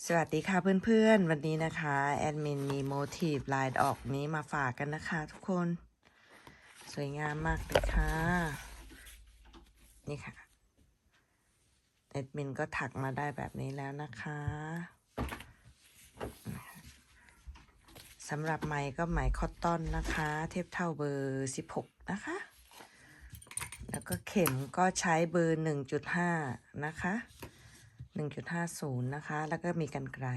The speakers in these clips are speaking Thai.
สวัสดีค่ะเพื่อนๆ วันนี้นะคะแอดมินมีโมทีฟลายดอกนี้มาฝากกันนะคะทุกคน สวยงามมากเลยค่ะ นี่ค่ะแอดมินก็ถักมาได้แบบนี้แล้วนะคะสำหรับไหมก็ไหมคอตตอนนะคะ เทียบเท่าเบอร์ 16 นะคะ แล้วก็เข็มก็ใช้เบอร์ 1.5 นะคะ 1.50 นะคะ แล้วก็มีกันไกล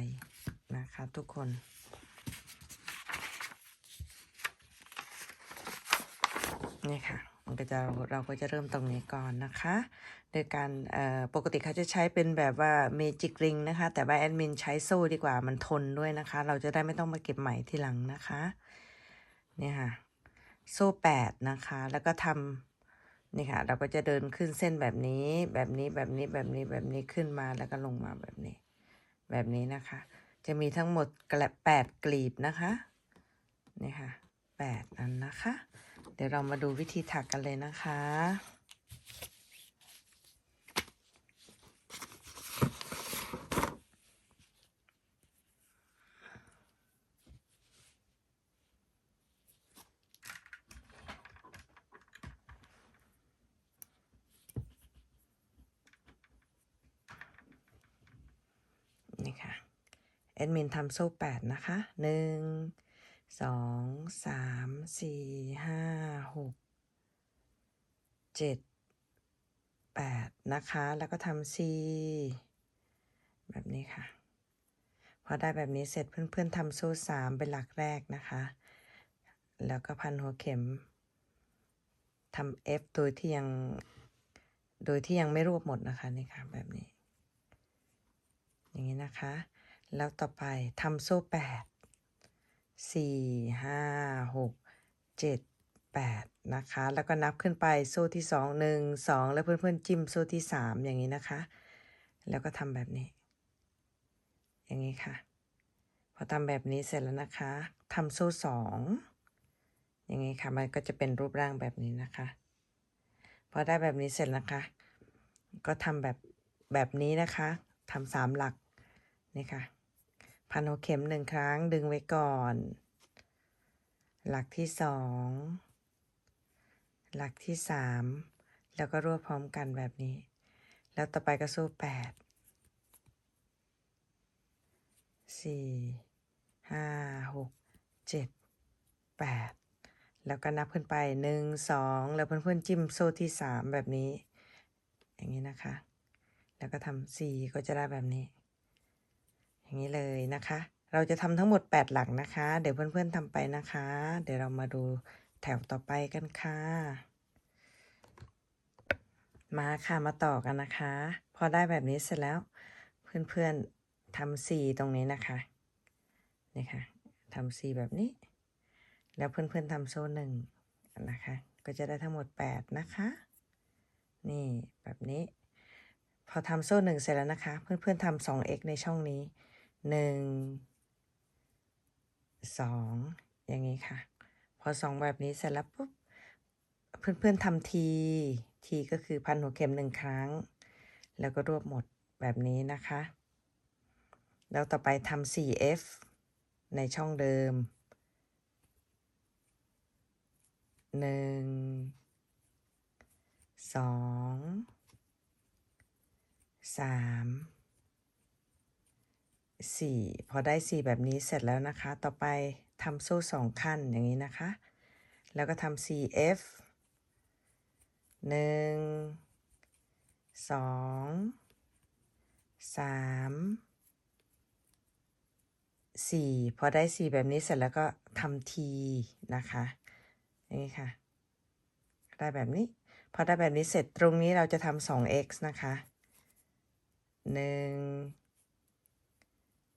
นะคะทุกคน นี่ค่ะ มันก็จะเราก็จะเริ่มตรงนี้ก่อนนะคะ โดยการเอ่อปกติเขาจะใช้เป็นแบบว่าเมจิกริงนะคะ แต่ว่าแอดมินใช้โซ่ดีกว่า มันทนด้วยนะคะ เราจะได้ไม่ต้องมาเก็บใหม่ทีหลังนะคะ เนี่ยค่ะ โซ่แปดนะคะ แล้วก็ทำ นี่ค่ะ เราก็จะเดินขึ้นเส้นแบบนี้ แบบนี้แบบนี้แบบนี้แบบนี้ขึ้นมาแล้วก็ลงมาแบบนี้ แบบนี้นะคะ จะมีทั้งหมดกระแปดกลีบนะคะนี่ค่ะแปดอันนะคะ เดี๋ยวเรามาดูวิธีถักกันเลยนะคะ ดมินทำโซ่แปดนะคะหนึ่งสองสามสี่ห้าหกเจ็ดแปดนะคะ แล้วก็ทำซีแบบนี้ค่ะ พอได้แบบนี้เสร็จเพื่อนๆทำโซ่สามเป็นหลักแรกนะคะ แล้วก็พันหัวเข็มทำ F โดยที่ยัง โดยที่ยังไม่รวบหมดนะคะนี่ค่ะแบบนี้ อย่างนี้นะคะ แล้วต่อไปทำโซ่แปดสี่ห้าหกเจ็ดแปดนะคะ แล้วก็นับขึ้นไปโซ่ที่สองหนึ่งสองแล้วเพื่อนๆจิ้มโซ่ที่สามอย่างนี้นะคะ แล้วก็ทำแบบนี้ อย่างนี้ค่ะ พอทำแบบนี้เสร็จแล้วนะคะทำโซ่สองอย่างนี้ค่ะ มันก็จะเป็นรูปร่างแบบนี้นะคะ พอได้แบบนี้เสร็จนะคะ ก็ทำแบบแบบนี้นะคะทำสามหลักนี่ค่ะ พันหัวเข็มหนึ่งครั้งดึงไว้ก่อน หลักที่สองหลักที่สามแล้วก็รวบพร้อมกันแบบนี้ แล้วต่อไปก็สู้แปดสี่ห้าหกเจ็ดแปดแล้วก็นับขึ้นไปหนึ่งสองแล้วเพื่อนๆจิ้มโซ่ที่สามแบบนี้ อย่างนี้นะคะ แล้วก็ทำสี่ก็จะได้แบบนี้ อย่างนี้เลยนะคะ เราจะทำทั้งหมด 8 หลักนะคะ เดี๋ยวเพื่อนๆทำไปนะคะ เดี๋ยวเรามาดูแถวต่อไปกันค่ะ มาค่ะมาต่อกันนะคะ พอได้แบบนี้เสร็จแล้ว เพื่อนๆทำสี่ตรงนี้นะคะนี่ค่ะทำสี่แบบนี้ แล้วเพื่อนๆทำโซ่หนึ่งนะคะ ก็จะได้ทั้งหมด 8 นะคะ นี่แบบนี้ พอทำโซ่หนึ่งเสร็จแล้วนะคะ เพื่อนๆทำสอง x ในช่องนี้ หนึ่งสองอย่างนี้ค่ะ พอสองแบบนี้เสร็จแล้วปุ๊บเพื่อนๆทำทีทีก็คือพันหัวเข็มหนึ่งครั้ง แล้วก็รวบหมดแบบนี้นะคะ แล้วต่อไปทำ 4f ในช่องเดิมหนึ่งสองสาม สี่พอได้สี่แบบนี้เสร็จแล้วนะคะ ต่อไปทำโซ่สองขั้นอย่างนี้นะคะ แล้วก็ทำ 4f หนึ่งสองสามสี่พอได้สี่แบบนี้เสร็จแล้วก็ทำทีนะคะอย่างนี้ค่ะ ได้แบบนี้ พอได้แบบนี้เสร็จตรงนี้เราจะทำสอง x นะคะห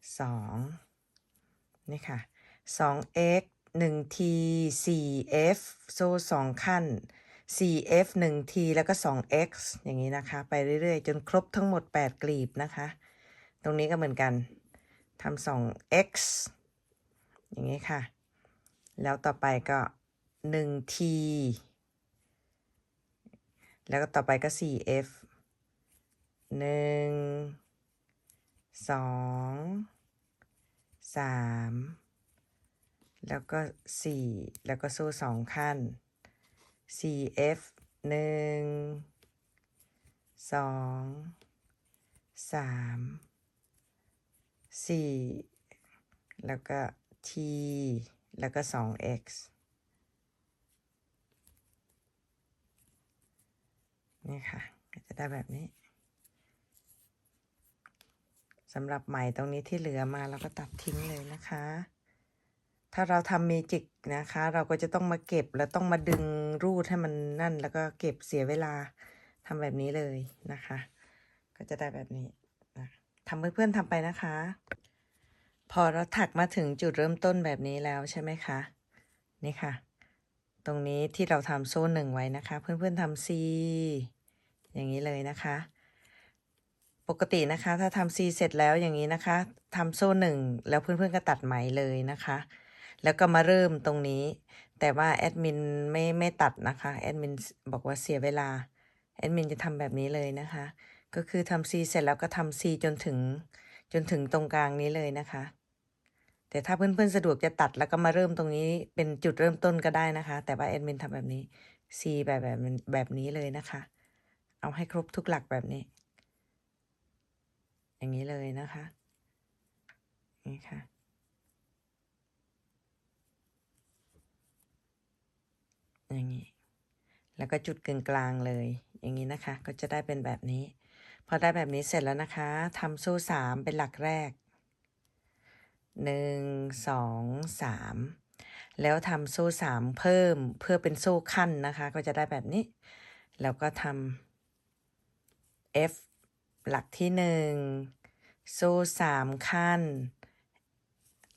นึ่งสองนี่ค่ะสอง x หนึ่ง t สี่ f โซ่สองขั้น 4f 1 t แล้วก็ 2x อย่างนี้นะคะ ไปเรื่อยๆ จนครบทั้งหมด 8 กลีบนะคะ ตรงนี้ก็เหมือนกันทำ 2x อย่างนี้ค่ะ แล้วต่อไปก็ 1t แล้วก็ต่อไปก็ 4f 1สอง สามแล้วก็สี่แล้วก็โซ่สองขั้น CF หนึ่งสองสามสี่แล้วก็ T แล้วก็สอง X นี่ค่ะ ก็จะได้แบบนี้ สำหรับไหมตรงนี้ที่เหลือมาเราก็ตัดทิ้งเลยนะคะ ถ้าเราทำเมจิกนะคะ เราก็จะต้องมาเก็บแล้วต้องมาดึงรูดให้มันนั่น แล้วก็เก็บเสียเวลาทำแบบนี้เลยนะคะ ก็จะได้แบบนี้นะทำเพื่อนๆทำไปนะคะ พอเราถักมาถึงจุดเริ่มต้นแบบนี้แล้วใช่ไหมคะ นี่ค่ะ ตรงนี้ที่เราทำโซ่หนึ่งไว้นะคะ เพื่อนๆทำ C อย่างนี้เลยนะคะ ปกตินะคะ ถ้าทำ C เสร็จแล้วอย่างนี้นะคะทำโซ่หนึ่งแล้วเพื่อนๆก็ตัดไหมเลยนะคะ แล้วก็มาเริ่มตรงนี้ แต่ว่าแอดมินไม่ไม่ตัดนะคะแอดมินบอกว่าเสียเวลาแอดมินจะทำแบบนี้เลยนะคะ ก็คือทำ C เสร็จแล้วก็ทำ C จนถึงจนถึงตรงกลางนี้เลยนะคะ แต่ถ้าเพื่อนๆสะดวกจะตัดแล้วก็มาเริ่มตรงนี้เป็นจุดเริ่มต้นก็ได้นะคะ แต่ว่าแอดมินทำแบบนี้ C แบบแบบแบบนี้เลยนะคะ เอาให้ครบทุกหลักแบบนี้ อย่างนี้เลยนะคะนี่ค่ะ อย่างนี้ แล้วก็จุดกึ่งกลางเลย อย่างนี้นะคะ ก็จะได้เป็นแบบนี้ พอได้แบบนี้เสร็จแล้วนะคะทำโซ่สามเป็นหลักแรกหนึ่งสองสามแล้วทำโซ่สามเพิ่มเพื่อเป็นโซ่ขั้นนะคะ ก็จะได้แบบนี้ แล้วก็ทำ F หลักที่หนึ่งโซ่สามขั้น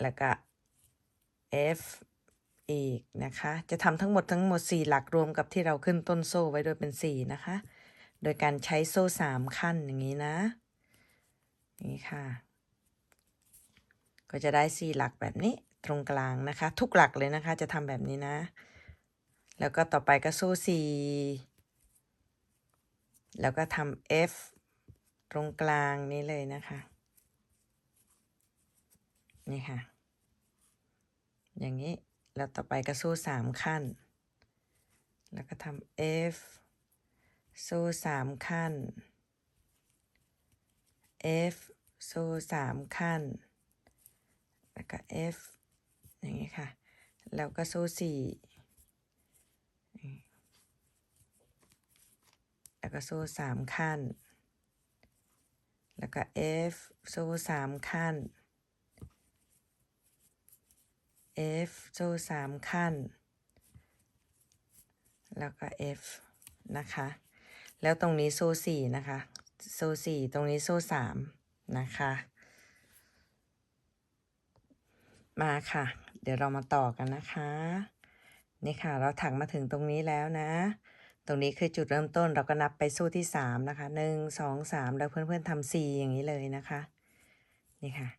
แล้วก็ F อีกนะคะ จะทำทั้งหมดทั้งหมด 4 หลักรวมกับที่เราขึ้นต้นโซ่ไว้โดยเป็น 4 นะคะ โดยการใช้โซ่ 3 ขั้นอย่างนี้นะนี่ค่ะ ก็จะได้ 4 หลักแบบนี้ตรงกลางนะคะ ทุกหลักเลยนะคะจะทำแบบนี้นะ แล้วก็ต่อไปก็โซ่4แล้วก็ทำ F ตรงกลางนี้เลยนะคะ นี่ค่ะ อย่างนี้ แล้วต่อไปก็โซ่สามขั้น แล้วก็ทำ F โซ่สามขั้น F โซ่สามขั้น แล้วก็ F อย่างนี้ค่ะ แล้วก็โซ่สี่แล้วก็โซ่สามขั้น แล้วก็ F โซ่สามขั้น F โซ่สามขั้น แล้วก็ F นะคะ แล้วตรงนี้โซ่สี่นะคะโซ่สี่ตรงนี้โซ่สามนะคะ มาค่ะ เดี๋ยวเรามาต่อกันนะคะ นี่ค่ะ เราถักมาถึงตรงนี้แล้วนะ รงนี้คือจุดเริ่มต้นเราก็นับไปสู้ที่สามนะคะหนึ่งสองสามแล้วเพื่อนๆทำสี่อย่างนี้เลยนะคะ นี่ค่ะ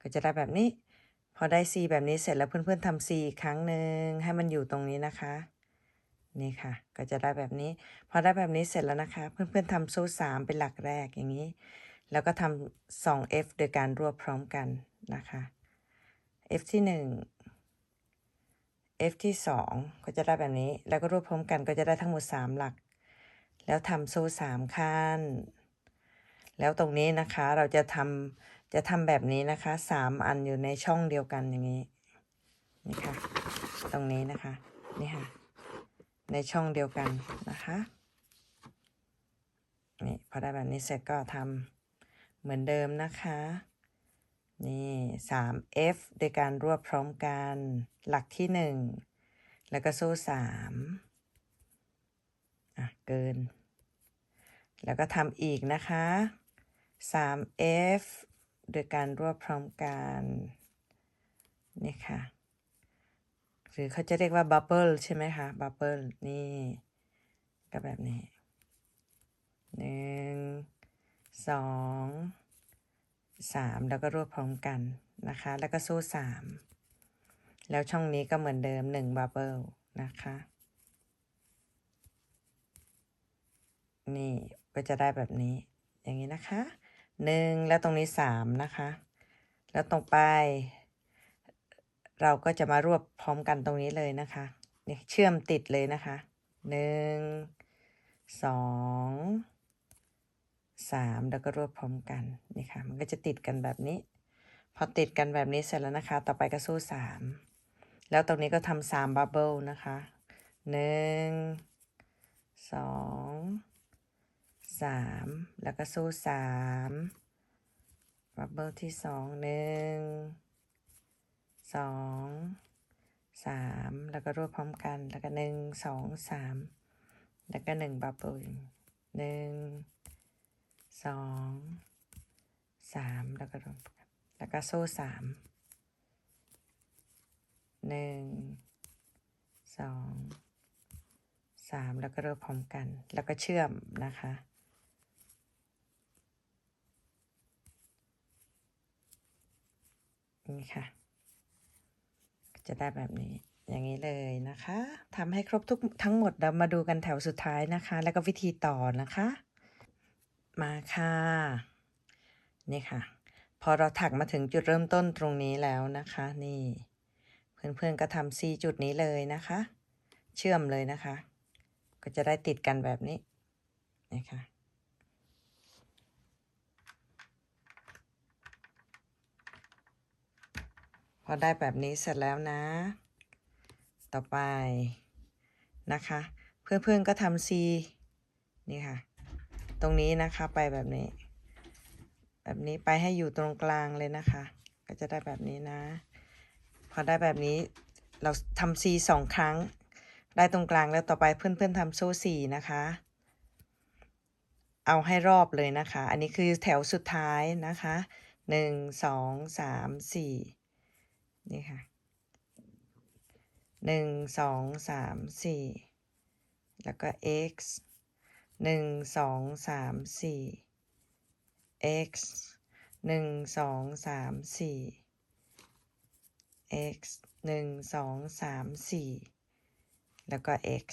ก็จะได้แบบนี้ พอได้ C แบบนี้เสร็จแล้วเพื่อนๆทำ C อีกครั้งหนึ่งให้มันอยู่ตรงนี้นะคะ นี่ค่ะ ก็จะได้แบบนี้ พอได้แบบนี้เสร็จแล้วนะคะ เพื่อนๆทำโซ่สามเป็นหลักแรกอย่างนี้ แล้วก็ทำสอง F โดยการรวบพร้อมกันนะคะ F ที่หนึ่ง F ที่สองก็จะได้แบบนี้ แล้วก็รวบพร้อมกันก็จะได้ทั้งหมดสามหลัก แล้วทำโซ่สามขั้น แล้วตรงนี้นะคะเราจะทำจะทำแบบนี้นะคะสามอันอยู่ในช่องเดียวกันอย่างนี้นี่ค่ะ ตรงนี้นะคะ นี่ค่ะ ในช่องเดียวกันนะคะ นี่พอได้แบบนี้เสร็จก็ทำเหมือนเดิมนะคะ นี่ 3F โดยการรวบพร้อมกัน หลักที่ 1 แล้วก็โซ่3อะ เกิน แล้วก็ทำอีกนะคะ 3F โดยการรวบพร้อมกันนี่ค่ะ หรือเขาจะเรียกว่าบับเบิลใช่ไหมคะบับเบิลนี่ก็แบบนี้หนึ่งสอง สามแล้วก็รวบพร้อมกันนะคะ แล้วก็โซ่สามแล้วช่องนี้ก็เหมือนเดิมหนึ่งบับเบิลนะคะ นี่ก็จะได้แบบนี้อย่างนี้นะคะหนึ่งแล้วตรงนี้สามนะคะ แล้วตรงไป เราก็จะมารวบพร้อมกันตรงนี้เลยนะคะเนี่ยเชื่อมติดเลยนะคะหนึ่ งสามแล้วก็รวบพร้อมกันนี่ค่ะมันก็จะติดกันแบบนี้ พอติดกันแบบนี้เสร็จแล้วนะคะ ต่อไปก็สู้สามแล้วตรงนี้ก็ทำสามบับเบิลนะคะหนึ่งสองสามแล้วก็สู้สามบับเบิลที่สองหนึ่งสองสามแล้วก็รวบพร้อมกัน แล้วก็หนึ่งสองสามแล้วก็หนึ่งบับเบิลหนึ่ง สองสามแล้วก็รวมกันแล้วก็โซ่สามหนึ่งสองสามแล้วก็เริ่มพร้อมกัน แล้วก็เชื่อมนะคะนี่ค่ะ จะได้แบบนี้อย่างนี้เลยนะคะทำให้ครบทุกทั้งหมดเรามาดูกันแถวสุดท้ายนะคะ แล้วก็วิธีต่อนะคะ มาค่ะนี่ค่ะ พอเราถักมาถึงจุดเริ่มต้นตรงนี้แล้วนะคะ นี่ เพื่อนๆก็ทำ C จุดนี้เลยนะคะ เชื่อมเลยนะคะ ก็จะได้ติดกันแบบนี้นะคะพอได้แบบนี้เสร็จแล้วนะ ต่อไปนะคะ เพื่อนๆก็ทำ C นี่ค่ะ ตรงนี้นะคะไปแบบนี้ แบบนี้ไปให้อยู่ตรงกลางเลยนะคะ ก็จะได้แบบนี้นะ พอได้แบบนี้เราทำ C สองครั้ง ได้ตรงกลางแล้วต่อไปเพื่อนๆทำโซ่สี่นะคะ เอาให้รอบเลยนะคะ อันนี้คือแถวสุดท้ายนะคะหนึ่งสองสามสี่นี่ค่ะหนึ่งสองสามสี่แล้วก็ x หนึ่งสองสามสี่ x หนึ่งสองสามสี่ x หนึ่งสองสามสี่แล้วก็ x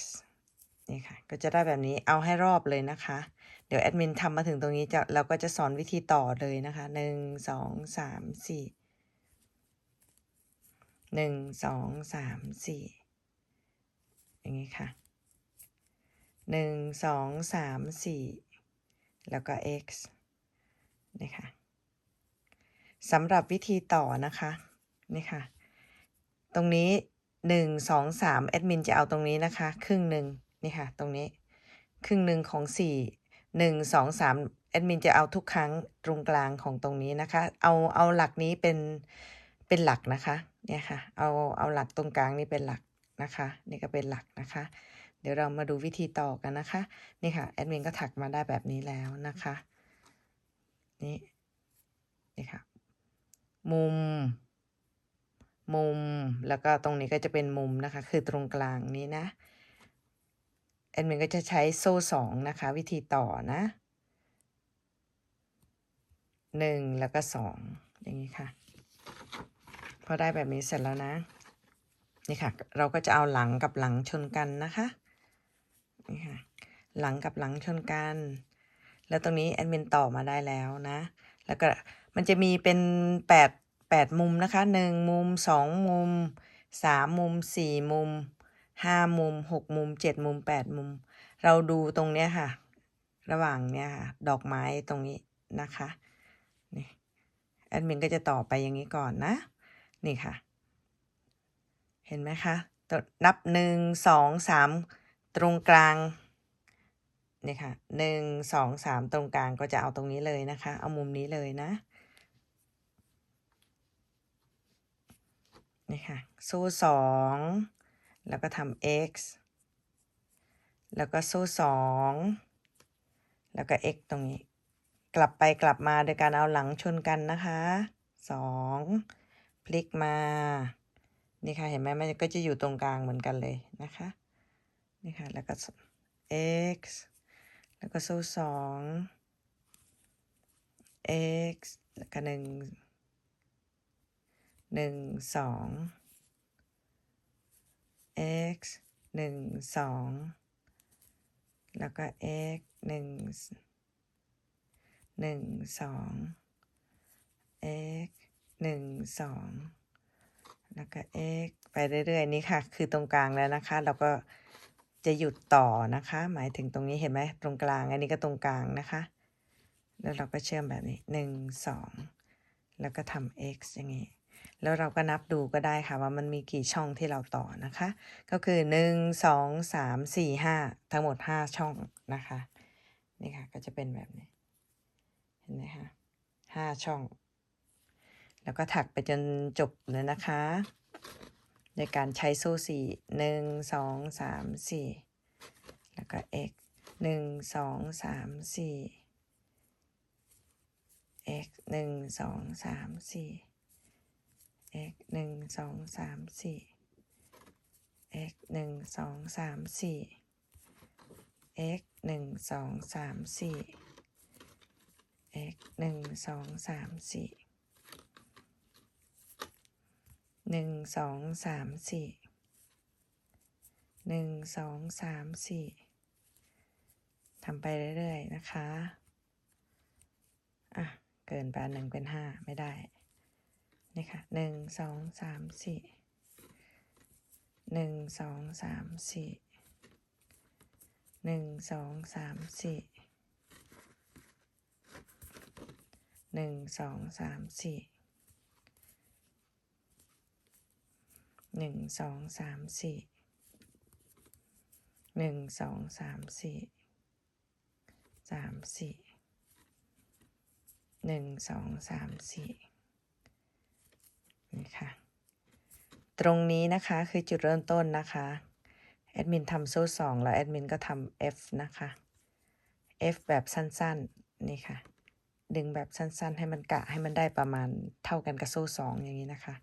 นี่ค่ะ ก็จะได้แบบนี้เอาให้รอบเลยนะคะ เดี๋ยวแอดมินทำมาถึงตรงนี้จะเราก็จะสอนวิธีต่อเลยนะคะหนึ่งสองสามสี่หนึ่งสองสามสี่อย่างนี้ค่ะ หนึ่งสองสามสี่แล้วก็ x นี่ค่ะสำหรับวิธีต่อนะคะนี่ค่ะ ตรงนี้หนึ่งสองสามแอดมินจะเอาตรงนี้นะคะ ครึ่งหนึ่งนี่ค่ะ ตรงนี้ ครึ่งหนึ่งของสี่หนึ่งสองสามแอดมินจะเอาทุกครั้งตรงกลางของตรงนี้นะคะ เอาเอาหลักนี้เป็นเป็นหลักนะคะ เนี่ยค่ะ เอาเอาหลักตรงกลางนี่เป็นหลักนะคะ นี่ก็เป็นหลักนะคะ เดี๋ยวเรามาดูวิธีต่อกันนะคะ นี่ค่ะแอดมินก็ถักมาได้แบบนี้แล้วนะคะ นี่ นี่ค่ะ มุม มุม แล้วก็ตรงนี้ก็จะเป็นมุมนะคะ คือตรงกลางนี้นะ แอดมินก็จะใช้โซ่สองนะคะ วิธีต่อนะหนึ่งแล้วก็สองอย่างนี้ค่ะ พอได้แบบนี้เสร็จแล้วนะ นี่ค่ะ เราก็จะเอาหลังกับหลังชนกันนะคะ นี่ค่ะหลังกับหลังชนกัน แล้วตรงนี้แอดมินต่อมาได้แล้วนะ แล้วก็มันจะมีเป็นแปดแปดมุมนะคะหนึ่งมุมสองมุมสามมุมสี่มุมห้ามุมหกมุมเจ็ดมุมแปดมุม เราดูตรงเนี้ยค่ะ ระหว่างเนี้ยค่ะ ดอกไม้ตรงนี้นะคะนี่แอดมินก็จะต่อไปอย่างนี้ก่อนนะ นี่ค่ะ เห็นไหมคะนับหนึ่งสองสาม ตรงกลางนี่ค่ะหนึ่งสองสามตรงกลางก็จะเอาตรงนี้เลยนะคะ เอามุมนี้เลยนะนี่ค่ะโซ่สองแล้วก็ทำ x แล้วก็โซ่สองแล้วก็ x ตรงนี้ กลับไปกลับมาโดยการเอาหลังชนกันนะคะสองพลิกมา นี่ค่ะ เห็นไหมมันก็จะอยู่ตรงกลางเหมือนกันเลยนะคะ นี่ค่ะแล้วก็ x แล้วก็โซ่สอง x แล้วก็หนึ่งหนึ่งสอง x หนึ่งสองแล้วก็ x หนึ่งหนึ่งสอง x หนึ่งสองแล้วก็ x ไปเรื่อยๆ นี่ค่ะ คือตรงกลางแล้วนะคะ เราก็ จะหยุดต่อนะคะ หมายถึงตรงนี้เห็นไหมตรงกลาง อันนี้ก็ตรงกลางนะคะ แล้วเราก็เชื่อมแบบนี้หนึ่งสองแล้วก็ทำ x อย่างนี้ แล้วเราก็นับดูก็ได้ค่ะว่ามันมีกี่ช่องที่เราต่อนะคะ ก็คือหนึ่งสองสามสี่ห้าทั้งหมดห้าช่องนะคะนี่ค่ะก็จะเป็นแบบนี้ เห็นไหมคะห้าช่อง แล้วก็ถักไปจนจบเลยนะคะ ในการใช้โซ่สี่หนึ่งสองสามสี่แล้วก็ x หนึ่งสองสามสี่ x หนึ่งสองสามสี่ x หนึ่งสองสามสี่ x หนึ่งสองสามสี่ x หนึ่งสองสามสี่ x หนึ่งสองสามสี่ หนึ่งสองสามสี่หนึ่งสองสามสี่ทำไปเรื่อยๆนะคะ อะ เกินไปหนึ่งเป็นห้าไม่ได้ นี่ค่ะหนึ่งสองสามสี่หนึ่งสองสามสี่หนึ่งสองสามสี่หนึ่งสองสามสี่ หนึ่งสองสามสี่หนึ่งสองสามสี่สามสี่หนึ่งสองสามสี่นี่ค่ะ ตรงนี้นะคะคือจุดเริ่มต้นนะคะ แอดมินทำโซ่สองแล้วแอดมินก็ทำ F นะคะ F แบบสั้นๆ นี่ค่ะ ดึงแบบสั้นๆ ให้มันกะให้มันได้ประมาณเท่ากันกับโซ่สองอย่างนี้นะคะ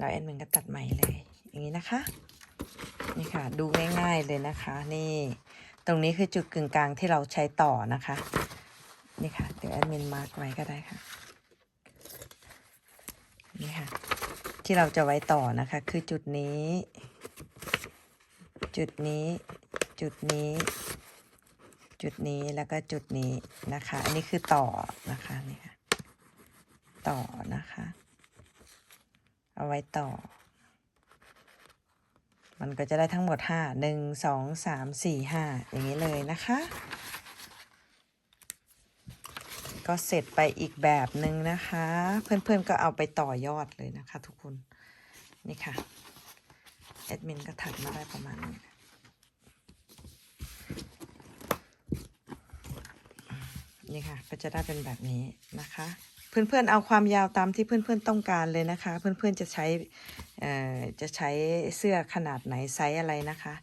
แล้วแอดมินก็ตัดใหม่เลย อย่างนี้นะคะ นี่ค่ะ ดูง่ายๆเลยนะคะ นี่ ตรงนี้คือจุดกึ่งกลางที่เราใช้ต่อนะคะ นี่ค่ะ เดี๋ยวแอดมินมาร์กไว้ก็ได้ค่ะ นี่ค่ะ ที่เราจะไว้ต่อนะคะ คือจุดนี้ จุดนี้ จุดนี้ จุดนี้ แล้วก็จุดนี้นะคะ อันนี้คือต่อนะคะ นี่ค่ะ ต่อนะคะ เอาไว้ต่อ มันก็จะได้ทั้งหมดห้าหนึ่งสองสามสี่ห้าอย่างนี้เลยนะคะ ก็เสร็จไปอีกแบบหนึ่งนะคะ เพื่อนๆก็เอาไปต่อยอดเลยนะคะทุกคน นี่ค่ะแอดมินก็ถักมาได้ประมาณนี้นี่ค่ะก็จะได้เป็นแบบนี้นะคะ เพื่อนๆเอาความยาวตามที่เพื่อนๆต้องการเลยนะคะ เพื่อนๆจะใช้จะใช้เสื้อขนาดไหนไซส์อะไรนะคะ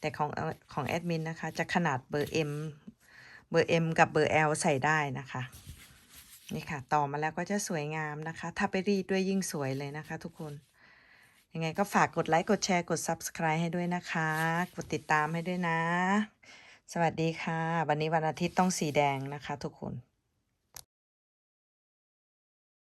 แต่ของของแอดมินนะคะ จะขนาดเบอร์ M เบอร์ M กับเบอร์ L ใส่ได้นะคะนี่ค่ะ ต่อมาแล้วก็จะสวยงามนะคะ ถ้าไปรีดด้วยยิ่งสวยเลยนะคะทุกคนยังไงก็ฝากกดไลค์กดแชร์กด Subscribe ให้ด้วยนะคะ กดติดตามให้ด้วยนะ สวัสดีค่ะ วันนี้วันอาทิตย์ต้องสีแดงนะคะทุกคน